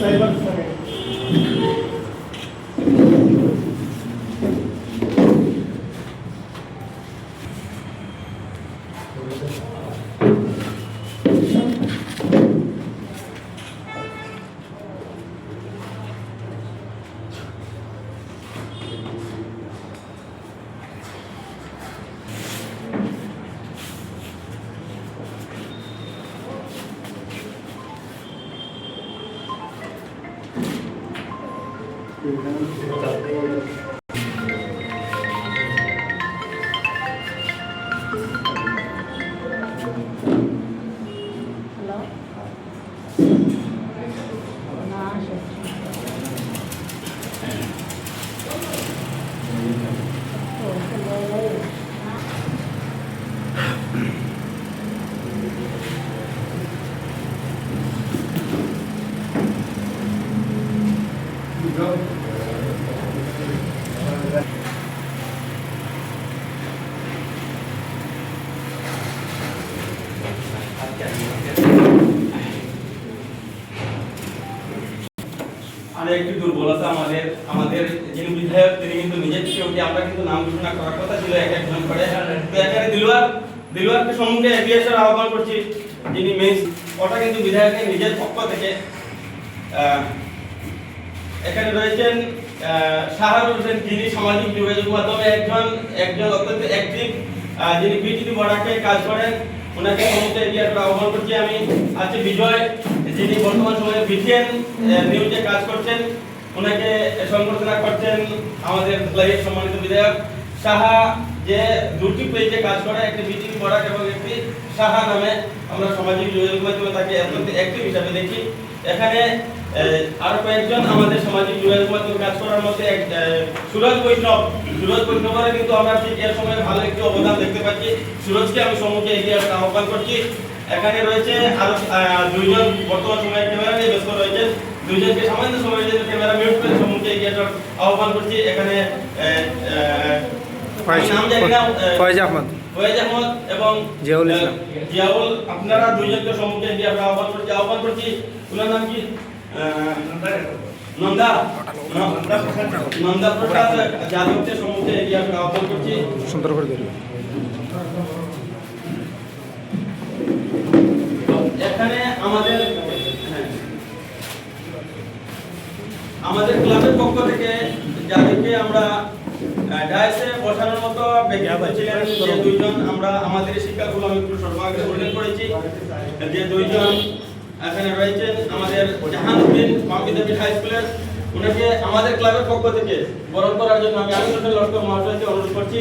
Cyber సరే. 嗯。আর একটি দুর্বলতা আমাদের আমাদের যিনি বিধায়ক তিনি কিন্তু নিজের থেকে আমরা কিন্তু নাম ঘোষণা করার কথা ছিল এক একজন করে। এখানে দিলওয়ার দিলওয়ারকে সম্মুখে এবিএসের আহ্বান করছি যিনি মেন্স ওটা কিন্তু বিধায়কের নিজের পক্ষ থেকে। আহ, এখানে রয়েছেন শাহারুল হোসেন, যিনি সামাজিক যোগাযোগ মাধ্যমে একজন একজন অত্যন্ত অ্যাক্টিভ যিনি বিটিভি বড়াকে কাজ করেন। ওনাকে এগিয়ে আসার আহ্বান করছি আমি। আছে বিজয়, যিনি বর্তমান সময়ে বিটিএন নিউজে কাজ করছেন, ওনাকে সংবর্ধনা করছেন আমাদের লাইয়ের সম্মানিত বিধায়ক সাহা, যে দুটি পেজে কাজ করে, একটি বিটিভি বড়াক এবং একটি সাহা নামে। আমরা সামাজিক যোগাযোগ মাধ্যমে তাকে অত্যন্ত অ্যাক্টিভ হিসাবে দেখি। এখানে আরও কয়েকজন আমাদের সামাজিক যোগাযোগ মাধ্যমে কাজ করার মধ্যে সুরজ বৈষ্ণব। সুরজ বৈষ্ণবের কিন্তু আমরা ঠিক এর সময় ভালো একটি অবদান দেখতে পাচ্ছি। সুরজকে আমি সম্মুখে এগিয়ে আসার আহ্বান করছি। এখানে রয়েছে আরও দুইজন বর্তমান সময়ে ক্যামেরা নিয়ে ব্যস্ত রয়েছেন। দুইজনকে সামান্য সময়ের জন্য ক্যামেরা মিউট করে সম্মুখে এগিয়ে আসার আহ্বান করছি। এখানে আহ, আহ, আমি নাম জানি না ফয়েজ আহমদ। ফয়েজ আহমদ এবং জিয়াউল ইসলাম। জিয়াউল আপনারা দুইজনকে সম্মুখে দিয়ে আমরা আহ্বান করছি আহ্বান করছি। ওনার নাম কি? নন্দা নন্দা প্রসাদ যাদবকে সম্মুখে এগিয়ে আমরা আহ্বান করছি। সুন্দর করে এখানে আমাদের হ্যাঁ, আমাদের ক্লাবের পক্ষ থেকে যাদেরকে আমরা ডায়াসে বসানোর মতো ছিলেন যে দুইজন আমরা আমাদের শিক্ষাগুলো আমি একটু সর্বাগ্রে উল্লেখ করেছি। যে দুইজন এখানে রয়েছেন আমাদের জাহানুদ্দিন মাহমিদাবিদ হাই স্কুলের ওনাকে আমাদের ক্লাবের পক্ষ থেকে বরণ করার জন্য আমি আলিম লক্ষ্য লস্কর মহাশয়কে অনুরোধ করছি।